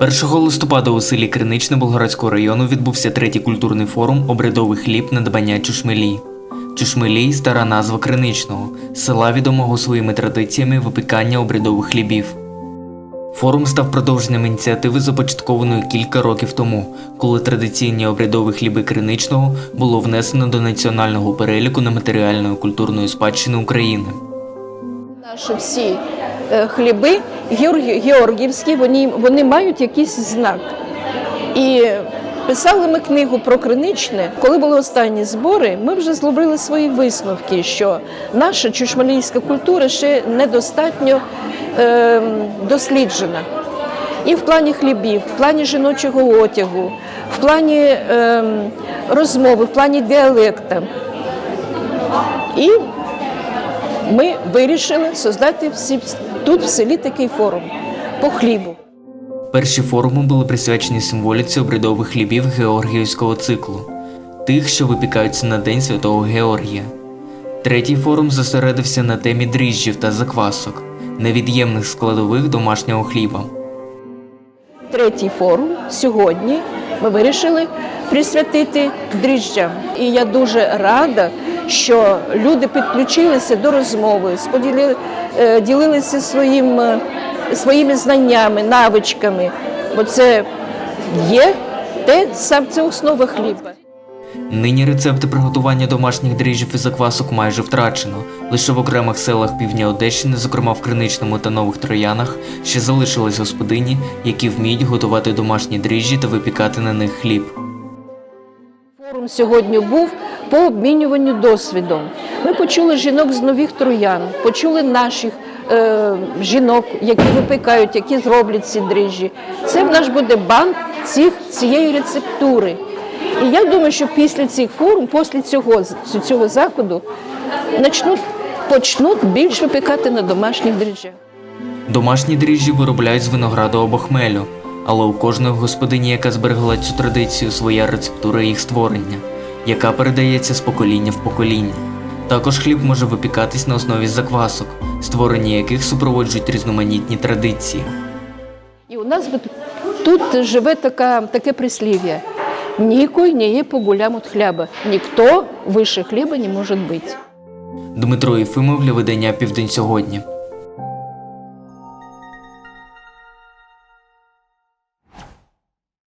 1 листопада у селі Криничне Болградського району відбувся третій культурний форум Обрядовий хліб надбання Чушмелі. Чушмелі – стара назва Криничного, села відомого своїми традиціями випікання обрядових хлібів. Форум став продовженням ініціативи, започаткованої кілька років тому, коли традиційні обрядові хліби Криничного було внесено до національного переліку нематеріальної культурної спадщини України. Наші всі е, хліби георгі- георгіївські, вони, вони мають якийсь знак. І писали ми книгу про криничне. Коли були останні збори, ми вже зробили свої висновки, що наша чушмалійська культура ще недостатньо е, досліджена. І в плані хлібів, в плані жіночого одягу, в плані е, розмови, в плані діалекта. І ми вирішили создати всі, тут в селі такий форум по хлібу. Перші форуми були присвячені символіці обрядових хлібів Георгіївського циклу, тих, що випікаються на День Святого Георгія. Третій форум зосередився на темі дріжджів та заквасок, невід'ємних складових домашнього хліба. Третій форум сьогодні ми вирішили присвятити дріжджам. І я дуже рада, що люди підключилися до розмови, споділи, е, ділилися своїм, е, своїми знаннями, навичками, бо це є те, сам це основа хліба. Нині рецепти приготування домашніх дріжджів і заквасок майже втрачено. Лише в окремих селах півдня Одещини, зокрема в Криничному та Нових Троянах, ще залишились господині, які вміють готувати домашні дріжджі та випікати на них хліб. Форум сьогодні був по обмінюванню досвідом. Ми почули жінок з нових троян, почули наших е, жінок, які випікають, які зроблять ці дріжджі. Це в нас буде банк цих, цієї рецептури. І я думаю, що після цих форум, після цього, цього заходу, почнуть, почнуть більш випікати на домашніх дріжджах. Домашні дріжджі виробляють з винограду або хмелю, але у кожної господині, яка зберегла цю традицію, своя рецептура їх створення, яка передається з покоління в покоління. Також хліб може випікатись на основі заквасок, створення яких супроводжують різноманітні традиції. І у нас тут живе така, таке прислів'я. Нікой не є погулям от хляба. Ніхто вище хліба не може бути. Дмитро Єфимов для видання Південь сьогодні.